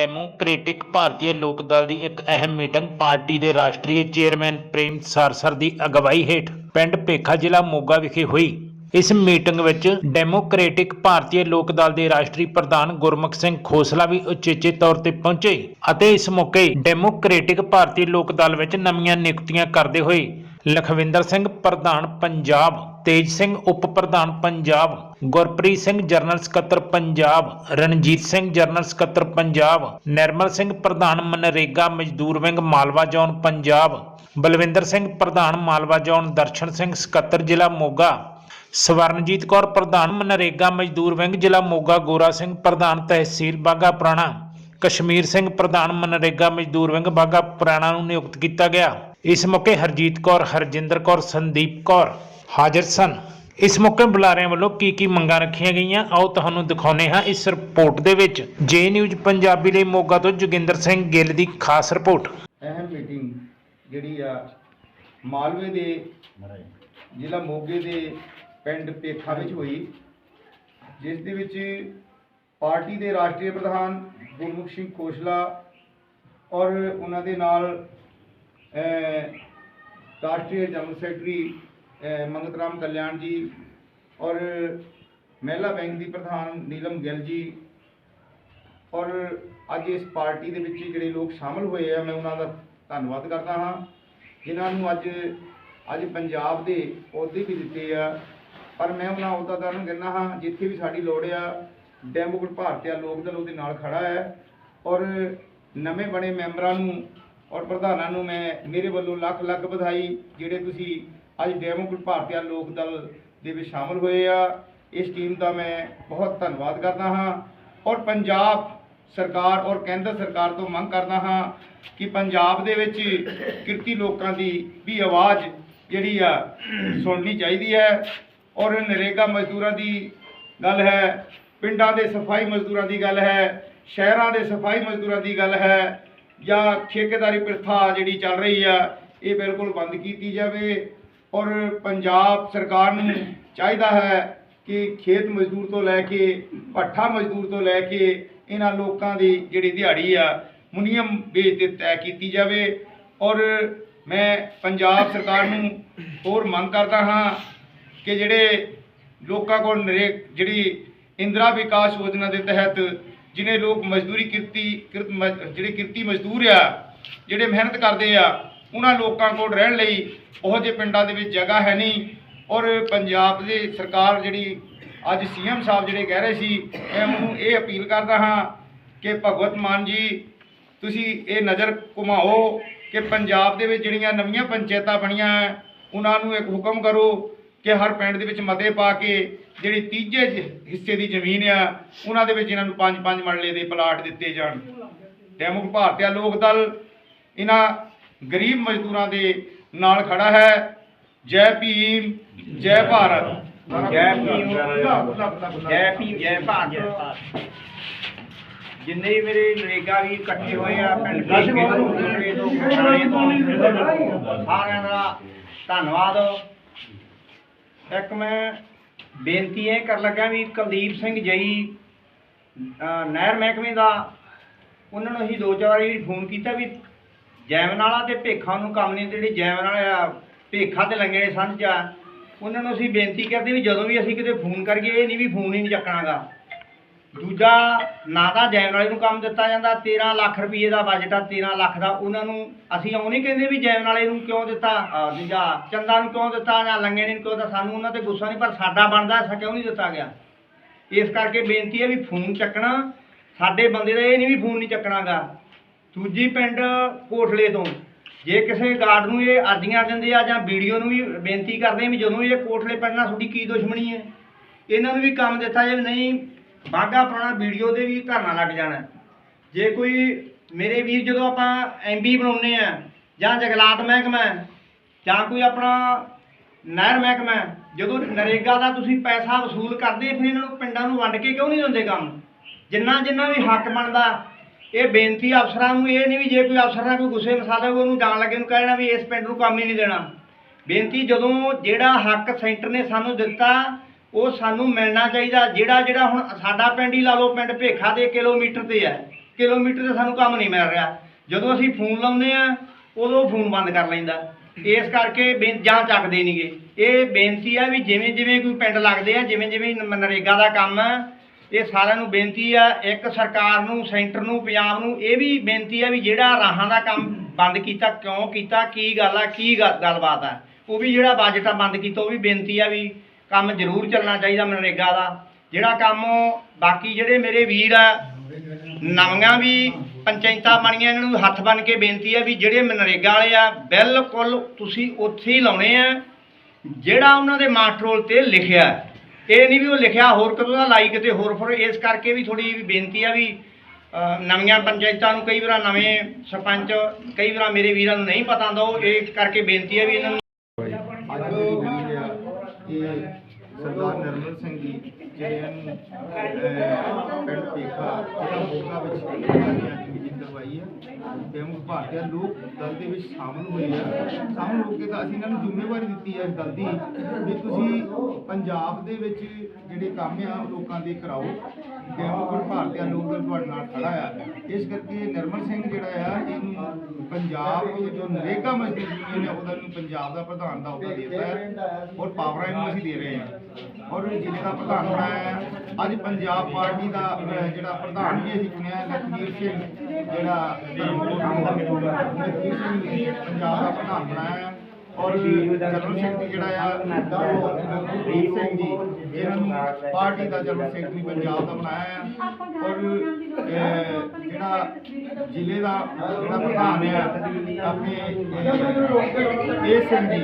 Democratic ਭਾਰਤੀ ਲੋਕ ਦਲ ਦੀ ਇੱਕ ਅਹਿਮ ਮੀਟਿੰਗ, ਪਾਰਟੀ ਦੇ ਰਾਸ਼ਟਰੀ ਚੇਅਰਮੈਨ ਪ੍ਰੇਮ ਸਾਰਸਰ ਦੀ ਅਗਵਾਈ ਹੇਠ ਪਿੰਡ ਭੇਖਾ ਜ਼ਿਲ੍ਹਾ ਮੋਗਾ ਵਿਖੇ ਹੋਈ। ਇਸ ਮੀਟਿੰਗ ਵਿੱਚ ਡੈਮੋਕ੍ਰੇਟਿਕ ਭਾਰਤੀ ਲੋਕ ਦਲ ਦੇ ਰਾਸ਼ਟਰੀ ਪ੍ਰਧਾਨ ਗੁਰਮੁਖ ਸਿੰਘ ਖੋਸਲਾ ਵੀ ਉਚੇਚੇ ਤੌਰ ਤੇ ਪਹੁੰਚੇ ਅਤੇ ਇਸ ਮੌਕੇ ਡੈਮੋਕ੍ਰੇਟਿਕ ਭਾਰਤੀ ਲੋਕ ਦਲ ਵਿੱਚ ਨਵੀਆਂ ਨਿਯੁਕਤੀਆਂ ਕਰਦੇ ਹੋਏ ਲਖਵਿੰਦਰ ਸਿੰਘ, ਪ੍ਰਧਾਨ ਪੰਜਾਬ, ਤੇਜ ਸਿੰਘ, ਉਪ ਪ੍ਰਧਾਨ ਪੰਜਾਬ, ਗੁਰਪ੍ਰੀਤ ਸਿੰਘ, ਜਨਰਲ ਸਕੱਤਰ ਪੰਜਾਬ, ਰਣਜੀਤ ਸਿੰਘ, ਜਨਰਲ ਸਕੱਤਰ ਪੰਜਾਬ, ਨਿਰਮਲ ਸਿੰਘ, ਪ੍ਰਧਾਨ ਮਨਰੇਗਾ, ਮਜ਼ਦੂਰ ਵਿੰਗ, ਮਾਲਵਾ ਜ਼ੋਨ ਪੰਜਾਬ, ਬਲਵਿੰਦਰ ਸਿੰਘ, ਪ੍ਰਧਾਨ ਮਾਲਵਾ ਜ਼ੋਨ, ਦਰਸ਼ਨ ਸਿੰਘ, ਸਕੱਤਰ ਜ਼ਿਲ੍ਹਾ ਮੋਗਾ, ਸਵਰਨਜੀਤ ਕੌਰ, ਪ੍ਰਧਾਨ ਮਨਰੇਗਾ, ਮਜ਼ਦੂਰ ਵਿੰਗ ਜ਼ਿਲ੍ਹਾ ਮੋਗਾ, ਗੋਰਾ ਸਿੰਘ, ਪ੍ਰਧਾਨ ਤਹਿਸੀਲ ਬਾਗਾ ਪੁਰਾਣਾ। ਕਸ਼ਮੀਰ ਸਿੰਘ ਪ੍ਰਧਾਨ ਮਨਰੇਗਾ ਮਜ਼ਦੂਰ ਵਿੰਗ ਬਾਗਾ ਪੁਰਾਣਾ ਨੂੰ ਨਿਯੁਕਤ ਕੀਤਾ ਗਿਆ। ਇਸ ਮੌਕੇ ਹਰਜੀਤ ਕੌਰ, ਹਰਜਿੰਦਰ ਕੌਰ, ਸੰਦੀਪ ਕੌਰ ਹਾਜ਼ਰ ਸਨ। ਇਸ ਮੌਕੇ ਬੁਲਾਰਿਆਂ ਵੱਲੋਂ ਕੀ ਕੀ ਮੰਗਾਂ ਰੱਖੀਆਂ ਗਈਆਂ, ਆਓ ਤੁਹਾਨੂੰ ਦਿਖਾਉਂਦੇ ਹਾਂ ਇਸ ਰਿਪੋਰਟ ਦੇ ਵਿੱਚ। ਜੇ ਨਿਊਜ਼ ਪੰਜਾਬੀ ਲਈ ਮੋਗਾ ਤੋਂ ਜੋਗਿੰਦਰ ਸਿੰਘ ਗਿੱਲ ਦੀ ਖਾਸ ਰਿਪੋਰਟ। ਅਹਿਮ ਮੀਟਿੰਗ ਜਿਹੜੀ ਆ, ਮਾਲਵੇ ਦੇ ਜ਼ਿਲ੍ਹਾ ਮੋਗੇ ਦੇ ਪਿੰਡ ਪੇਖਾ ਵਿੱਚ ਹੋਈ, ਜਿਸ ਦੇ ਵਿੱਚ ਪਾਰਟੀ ਦੇ ਰਾਸ਼ਟਰੀ ਪ੍ਰਧਾਨ ਗੁਰਮੁਖ ਸਿੰਘ ਖੋਸਲਾ ਔਰ ਉਹਨਾਂ ਦੇ ਨਾਲ ਰਾਸ਼ਟਰੀ ਜਨਰਲ ਸੈਕਟਰੀ ਮੰਗਤ ਰਾਮ ਕਲਿਆਣ ਜੀ ਔਰ ਮਹਿਲਾ ਬੈਂਕ ਦੀ ਪ੍ਰਧਾਨ ਨੀਲਮ ਗਿੱਲ ਜੀ ਔਰ ਅੱਜ ਇਸ ਪਾਰਟੀ ਦੇ ਵਿੱਚ ਜਿਹੜੇ ਲੋਕ ਸ਼ਾਮਲ ਹੋਏ ਆ, ਮੈਂ ਉਹਨਾਂ ਦਾ ਧੰਨਵਾਦ ਕਰਦਾ ਹਾਂ, ਜਿਨ੍ਹਾਂ ਨੂੰ ਅੱਜ ਅੱਜ ਪੰਜਾਬ ਦੇ ਅਹੁਦੇ ਵੀ ਦਿੱਤੇ ਆ। ਪਰ ਮੈਂ ਉਹਨਾਂ ਅਹੁਦਾ ਨੂੰ ਕਹਿੰਦਾ ਹਾਂ, ਜਿੱਥੇ ਵੀ ਸਾਡੀ ਲੋੜ ਆ ਡੈਮੋਕ੍ਰੇਟ ਭਾਰਤੀਆ ਲੋਕ ਦਲ ਉਹਦੇ ਨਾਲ ਖੜਾ ਹੈ ਔਰ ਨਵੇਂ ਬਣੇ ਮੈਂਬਰਾਂ ਨੂੰ ਔਰ ਪ੍ਰਧਾਨਾਂ ਨੂੰ ਮੈਂ ਮੇਰੇ ਵੱਲੋਂ ਲੱਖ ਲੱਖ ਵਧਾਈ ਜਿਹੜੇ ਤੁਸੀਂ ਅੱਜ ਡੈਮੋਕ੍ਰੇਟ ਭਾਰਤੀਆ ਲੋਕ ਦਲ ਦੇ ਵਿੱਚ ਸ਼ਾਮਲ ਹੋਏ ਆ, ਇਸ ਟੀਮ ਦਾ ਮੈਂ ਬਹੁਤ ਧੰਨਵਾਦ ਕਰਦਾ ਹਾਂ ਔਰ ਪੰਜਾਬ ਸਰਕਾਰ ਔਰ ਕੇਂਦਰ ਸਰਕਾਰ ਤੋਂ ਮੰਗ ਕਰਦਾ ਹਾਂ ਕਿ ਪੰਜਾਬ ਦੇ ਵਿੱਚ ਕਿਰਤੀ ਲੋਕਾਂ ਦੀ ਵੀ ਆਵਾਜ਼ ਜਿਹੜੀ ਆ, ਸੁਣਨੀ ਚਾਹੀਦੀ ਹੈ ਔਰ ਨਰੇਗਾ ਮਜ਼ਦੂਰਾਂ ਦੀ ਗੱਲ ਹੈ ਪਿੰਡਾਂ ਦੇ ਸਫ਼ਾਈ ਮਜ਼ਦੂਰਾਂ ਦੀ ਗੱਲ ਹੈ, ਸ਼ਹਿਰਾਂ ਦੇ ਸਫ਼ਾਈ ਮਜ਼ਦੂਰਾਂ ਦੀ ਗੱਲ ਹੈ, ਜਾਂ ਠੇਕੇਦਾਰੀ ਪ੍ਰਥਾ ਜਿਹੜੀ ਚੱਲ ਰਹੀ ਆ, ਇਹ ਬਿਲਕੁਲ ਬੰਦ ਕੀਤੀ ਜਾਵੇ। ਔਰ ਪੰਜਾਬ ਸਰਕਾਰ ਨੂੰ ਚਾਹੀਦਾ ਹੈ ਕਿ ਖੇਤ ਮਜ਼ਦੂਰ ਤੋਂ ਲੈ ਕੇ ਭੱਠਾ ਮਜ਼ਦੂਰ ਤੋਂ ਲੈ ਕੇ ਇਹਨਾਂ ਲੋਕਾਂ ਦੀ ਜਿਹੜੀ ਦਿਹਾੜੀ ਆ, ਮੁਨੀਅਮ ਵੇਚ ਤੇ ਤੈਅ ਕੀਤੀ ਜਾਵੇ। ਔਰ ਮੈਂ ਪੰਜਾਬ ਸਰਕਾਰ ਨੂੰ ਹੋਰ ਮੰਗ ਕਰਦਾ ਹਾਂ ਕਿ ਜਿਹੜੇ ਲੋਕਾਂ ਕੋਲ ਨਰੇ ਜਿਹੜੀ ਇੰਦਰਾ ਵਿਕਾਸ ਯੋਜਨਾ ਦੇ ਤਹਿਤ ਜਿਹਨੇ ਲੋਕ ਮਜ਼ਦੂਰੀ ਕਿਰਤੀ ਕਿਰਤ ਮਜ਼- ਜਿਹੜੇ ਕਿਰਤੀ ਮਜ਼ਦੂਰ ਆ ਜਿਹੜੇ ਮਿਹਨਤ ਕਰਦੇ ਆ ਉਹਨਾਂ ਲੋਕਾਂ ਕੋਲ ਰਹਿਣ ਲਈ ਉਹ ਜਿਹੇ ਪਿੰਡਾਂ ਦੇ ਵਿੱਚ ਜਗ੍ਹਾ ਹੈ ਨਹੀਂ ਔਰ ਪੰਜਾਬ ਦੀ ਸਰਕਾਰ ਜਿਹੜੀ ਅੱਜ ਸੀਐਮ ਸਾਹਿਬ ਜਿਹੜੇ ਕਹਿ ਰਹੇ ਸੀ ਮੈਂ ਉਹਨੂੰ ਇਹ ਅਪੀਲ ਕਰਦਾ ਹਾਂ ਕਿ ਭਗਵਤ ਮਾਨ ਜੀ ਤੁਸੀਂ ਇਹ ਨਜ਼ਰ ਘੁਮਾਓ ਕਿ ਪੰਜਾਬ ਦੇ ਵਿੱਚ ਜਿਹੜੀਆਂ ਨਵੀਆਂ ਪੰਚਾਇਤਾਂ ਬਣੀਆਂ ਹੈ, ਉਹਨਾਂ ਨੂੰ ਇੱਕ ਹੁਕਮ ਕਰੋ ਕਿ ਹਰ ਪਿੰਡ ਦੇ ਵਿੱਚ ਮਤੇ ਪਾ ਕੇ ਜਿਹੜੀ ਤੀਜੇ ਹਿੱਸੇ ਦੀ ਜ਼ਮੀਨ ਆ ਉਹਨਾਂ ਦੇ ਵਿੱਚ ਇਹਨਾਂ ਨੂੰ ਪੰਜ ਪੰਜ ਮਰਲੇ ਦੇ ਪਲਾਟ ਦਿੱਤੇ ਜਾਣ। ਡੈਮੋਕ ਭਾਰਤੀਆ ਲੋਕ ਦਲ ਇਹਨਾਂ ਗਰੀਬ ਮਜ਼ਦੂਰਾਂ ਦੇ ਨਾਲ ਖੜਾ ਹੈ। ਜੈ ਭੀਮ ਜੈ ਭਾਰਤ। ਜੈ ਭੀਮ। ਜੈ ਭੀਮ ਜੈ ਭਾਰਤ। ਜਿੰਨੇ ਵੀ ਮੇਰੇ ਨਰੇਗਾ ਵੀ ਇਕੱਠੇ ਹੋਏ ਆ ਪਿੰਡ ਦੇ ਸਾਰਿਆਂ ਦਾ ਧੰਨਵਾਦ। ਇੱਕ ਮੈਂ ਬੇਨਤੀ ਇਹ ਕਰਨ ਲੱਗਾ ਵੀ ਕੁਲਦੀਪ ਸਿੰਘ ਜਈ ਨਹਿਰ ਮਹਿਕਮੇ ਦਾ, ਉਹਨਾਂ ਨੂੰ ਅਸੀਂ ਦੋ ਚਾਰ ਵਾਰੀ ਫੋਨ ਕੀਤਾ ਵੀ ਜੈਵਨ ਵਾਲਾ ਤੇ ਭੇਖਾ ਨੂੰ ਕੰਮ ਨਹੀਂ, ਜਿਹੜੇ ਜੈਵਨ ਵਾਲੇ ਆ, ਭੇਖਾ ਤੇ ਲੰਗੇ ਸੰਝ ਆ, ਉਹਨਾਂ ਨੂੰ ਅਸੀਂ ਬੇਨਤੀ ਕਰਦੇ ਵੀ ਜਦੋਂ ਵੀ ਅਸੀਂ ਕਿਤੇ ਫੋਨ ਕਰੀਏ, ਇਹ ਨਹੀਂ ਵੀ ਫੋਨ ਹੀ ਨਹੀਂ ਚੱਕਣਾਗਾ। ਦੂਜਾ, ਨਾ ਤਾਂ ਜੈਨ ਵਾਲੇ ਨੂੰ ਕੰਮ ਦਿੱਤਾ ਜਾਂਦਾ 13 ਲੱਖ ਰੁਪਏ ਦਾ ਬਜਟ ਆ 13 ਲੱਖ ਦਾ, ਉਹਨਾਂ ਨੂੰ ਅਸੀਂ ਉਹ ਨਹੀਂ ਕਹਿੰਦੇ ਵੀ ਜੈਨ ਵਾਲੇ ਨੂੰ ਕਿਉਂ ਦਿੱਤਾ, ਅਹ ਦੂਜਾ ਚੰਦਾ ਨੂੰ ਕਿਉਂ ਦਿੱਤਾ ਜਾਂ ਲੰਗੇ ਨੇ ਕਿਉਂ ਦਿੱਤਾ, ਸਾਨੂੰ ਉਹਨਾਂ ਤੇ ਗੁੱਸਾ ਨਹੀਂ, ਪਰ ਸਾਡਾ ਬਣਦਾ, ਐਸਾ ਕਿਉਂ ਨਹੀਂ ਦਿੱਤਾ ਗਿਆ? ਇਸ ਕਰਕੇ ਬੇਨਤੀ ਹੈ ਵੀ ਫੋਨ ਚੱਕਣਾ, ਸਾਡੇ ਬੰਦੇ ਦਾ ਇਹ ਨਹੀਂ ਵੀ ਫੋਨ ਨਹੀਂ ਚੱਕਣਾਗਾ। ਦੂਜੀ ਪਿੰਡ ਕੋਠਲੇ ਤੋਂ, ਜੇ ਕਿਸੇ ਗਾਰਡ ਨੂੰ ਇਹ ਅਰਜ਼ੀਆਂ ਦਿੰਦੇ ਆ ਜਾਂ ਵੀਡੀਓ ਨੂੰ ਵੀ ਬੇਨਤੀ ਕਰਦੇ ਆ ਵੀ ਜਦੋਂ ਇਹ ਕੋਠਲੇ ਪਿੰਡ ਨਾਲ ਤੁਹਾਡੀ ਕੀ ਦੁਸ਼ਮਣੀ ਹੈ? ਇਹਨਾਂ ਨੂੰ ਵੀ ਕੰਮ ਦਿੱਤਾ ਜਾਵੇ, ਨਹੀਂ ਬਾਗਾ ਪੁਰਾਣਾ ਵੀਡੀਓ ਦੇ ਵੀ ਧਰਨਾ ਲੱਗ ਜਾਣਾ। ਜੇ ਕੋਈ ਮੇਰੇ ਵੀਰ ਜਦੋਂ ਆਪਾਂ ਐਮਬੀ ਬਣਾਉਂਦੇ ਆ, ਜਾਂ ਜਗਲਾਤ ਮਹਿਕਮਾ ਜਾਂ ਕੋਈ ਆਪਣਾ ਨਹਿਰ ਮਹਿਕਮਾ ਜਦੋਂ ਨਰੇਗਾ ਦਾ ਤੁਸੀਂ ਪੈਸਾ ਵਸੂਲ ਕਰਦੇ, ਫਿਰ ਇਹਨਾਂ ਨੂੰ ਪਿੰਡਾਂ ਨੂੰ ਵੰਡ ਕੇ ਕਿਉਂ ਨਹੀਂ ਦਿੰਦੇ ਕੰਮ? ਜਿੰਨਾ ਜਿੰਨਾ ਵੀ ਹੱਕ ਬਣਦਾ, ਇਹ ਬੇਨਤੀ ਅਫਸਰਾਂ ਨੂੰ ਇਹ ਨਹੀਂ ਵੀ ਜੇ ਕੋਈ ਅਫਸਰ ਨਾਲ ਕੋਈ ਗੁੱਸੇ ਮਸਾਲਾ ਉਹਨੂੰ ਜਾਣ ਲੱਗੇ ਨੂੰ ਕਹਿਣਾ ਵੀ ਇਸ ਪਿੰਡ ਨੂੰ ਕੰਮ ਹੀ ਨਹੀਂ ਦੇਣਾ। ਬੇਨਤੀ ਜਦੋਂ ਜਿਹੜਾ ਹੱਕ ਸੈਂਟਰ ਨੇ ਸਾਨੂੰ ਦਿੱਤਾ ਉਹ ਸਾਨੂੰ ਮਿਲਣਾ ਚਾਹੀਦਾ, ਜਿਹੜਾ ਜਿਹੜਾ ਹੁਣ ਸਾਡਾ ਪਿੰਡ ਹੀ ਲਾ ਲਓ, ਪਿੰਡ ਭੇਖਾ ਦੇ ਕਿਲੋਮੀਟਰ ਤੇ ਹੈ। ਕਿਲੋਮੀਟਰ ਤੇ ਸਾਨੂੰ ਕੰਮ ਨਹੀਂ ਮਿਲ ਰਿਹਾ। ਜਦੋਂ ਅਸੀਂ ਫੋਨ ਲਾਉਂਦੇ ਆ ਉਦੋਂ ਫੋਨ ਬੰਦ ਕਰ ਲੈਂਦਾ। ਇਸ ਕਰਕੇ ਬੇਨ- ਜਾਂ ਚੱਕਦੇ ਨਹੀਂਗੇ ਇਹ ਬੇਨਤੀ ਆ ਵੀ ਜਿਵੇਂ ਜਿਵੇਂ ਕੋਈ ਪਿੰਡ ਲੱਗਦੇ ਆ, ਜਿਵੇਂ ਜਿਵੇਂ ਮਨਰੇਗਾ ਦਾ ਕੰਮ ਇਹ ਸਾਰਿਆਂ ਨੂੰ ਬੇਨਤੀ ਆ, ਇੱਕ ਸਰਕਾਰ ਨੂੰ, ਸੈਂਟਰ ਨੂੰ, ਪੰਜਾਬ ਨੂੰ ਇਹ ਵੀ ਬੇਨਤੀ ਆ ਵੀ ਜਿਹੜਾ ਰਾਹਾਂ ਦਾ ਕੰਮ ਬੰਦ ਕੀਤਾ, ਕਿਉਂ ਕੀਤਾ, ਕੀ ਗੱਲ ਆ, ਕੀ ਗੱਲ- ਗੱਲਬਾਤ ਆ। ਉਹ ਵੀ ਜਿਹੜਾ ਬਜਟ ਆ ਬੰਦ ਕੀਤਾ, ਉਹ ਵੀ ਬੇਨਤੀ ਆ ਵੀ ਕੰਮ ਜ਼ਰੂਰ ਚੱਲਣਾ ਚਾਹੀਦਾ ਮਨਰੇਗਾ ਦਾ। ਜਿਹੜਾ ਕੰਮ ਬਾਕੀ ਜਿਹੜੇ ਮੇਰੇ ਵੀਰ ਆ, ਨਵੀਆਂ ਵੀ ਪੰਚਾਇਤਾਂ ਬਣੀਆਂ, ਇਹਨਾਂ ਨੂੰ ਹੱਥ ਬਨ ਕੇ ਬੇਨਤੀ ਆ ਵੀ ਜਿਹੜੇ ਮਨਰੇਗਾ ਵਾਲੇ ਆ, ਬਿਲਕੁਲ ਤੁਸੀਂ ਉੱਥੇ ਹੀ ਲਾਉਣੇ ਆ। ਜਿਹੜਾ ਉਹਨਾਂ ਦੇ ਮਾਸਟਰੋਲ ਤੇ ਲਿਖਿਆ, ਇਹ ਨਹੀਂ ਵੀ ਉਹ ਲਿਖਿਆ ਹੋਰ ਕਿਤੋਂ ਦਾ ਲਾਈ ਕਿਤੇ ਹੋਰ ਫਿਰ ਇਸ ਕਰਕੇ ਵੀ ਥੋੜੀ ਬੇਨਤੀ ਆ ਵੀ ਨਵੀਆਂ ਪੰਚਾਇਤਾਂ ਨੂੰ ਕਈ ਵਾਰ ਨਵੇਂ ਸਰਪੰਚ, ਕਈ ਵਾਰ ਮੇਰੇ ਵੀਰਾਂ ਨੂੰ ਨਹੀਂ ਪਤਾ ਹੁੰਦਾ, ਉਹ ਇਹ ਕਰਕੇ ਬੇਨਤੀ ਆ ਵੀ ਇਹਨਾਂ ਨੂੰ ਅੱਜ ਦੀ ਜਿਹੜੀ ਆ ਇਹ ਸਰਦਾਰ ਨਰਮਲ ਸਿੰਘ ਜੀ ਜਿਹੜੇ ਅਹ, ਪਿੰਡ ਪੇਖਾ ਜਿਹੜਾ ਮੋਗਾ ਵਿੱਚ ਮੀਟਿੰਗ ਕਰਵਾਈ ਹੈ ਪ੍ਰਮੁੱਖ ਭਾਰਤੀ ਲੋਕ ਦਲ ਦੇ ਵਿੱਚ ਸ਼ਾਮਲ ਹੋਏ ਆ ਸ਼ਾਮਲ ਹੋ ਕੇ ਤਾਂ ਅਸੀਂ ਇਹਨਾਂ ਨੂੰ ਜ਼ਿੰਮੇਵਾਰੀ ਦਿੱਤੀ ਹੈ ਗੱਲ ਦੀ ਵੀ ਤੁਸੀਂ ਪੰਜਾਬ ਦੇ ਵਿੱਚ ਜਿਹੜੇ ਕੰਮ ਆ ਉਹ ਲੋਕਾਂ ਦੇ ਕਰਾਓ ਪ੍ਰਮੁੱਖ ਭਾਰਤੀ ਲੋਕ ਦਲ ਤੁਹਾਡੇ ਨਾਲ ਖੜਾ ਆ ਇਸ ਕਰਕੇ ਨਰਮਲ ਸਿੰਘ ਜਿਹੜਾ ਆ ਇਹਨੂੰ ਪੰਜਾਬ ਜੋ ਨਰੇਗਾ ਮਜ਼ਦੂਰ ਯੂਨੀਅਨ ਹੈ ਉਹਦਾ ਨੂੰ ਪੰਜਾਬ ਦਾ ਪ੍ਰਧਾਨ ਦਾ ਅਹੁਦਾ ਦਿੱਤਾ ਹੈ ਔਰ ਪਾਵਰਾਂ ਇਹਨੂੰ ਅਸੀਂ ਦੇ ਰਹੇ ਹਾਂ। ਔਰ ਜ਼ਿਲ੍ਹੇ ਦਾ ਪ੍ਰਧਾਨ ਬਣਾਇਆ ਅੱਜ ਪੰਜਾਬ ਪਾਰਟੀ ਦਾ ਜਿਹੜਾ ਪ੍ਰਧਾਨ ਵੀ ਅਸੀਂ ਚੁਣਿਆ ਹੈ, ਲਖਵੀਰ ਸਿੰਘ ਜਿਹੜਾ ਪੰਜਾਬ ਦਾ ਪ੍ਰਧਾਨ ਬਣਾਇਆ ਔਰ ਜਨਰਲ ਸੈਕਟਰੀ ਜਿਹੜਾ ਆ ਉਹ ਗੁਰਪ੍ਰੀਤ ਸਿੰਘ ਜੀ ਇਹਨਾਂ ਨੂੰ ਪਾਰਟੀ ਦਾ ਜਨਰਲ ਸੈਕਟਰੀ ਪੰਜਾਬ ਦਾ ਬਣਾਇਆ ਹੈ। ਔਰ ਜਿਹੜਾ ਜ਼ਿਲ੍ਹੇ ਦਾ ਜਿਹੜਾ ਪ੍ਰਧਾਨ ਹੈ ਆਪਣੇ ਇਹ ਸਿੰਘ ਜੀ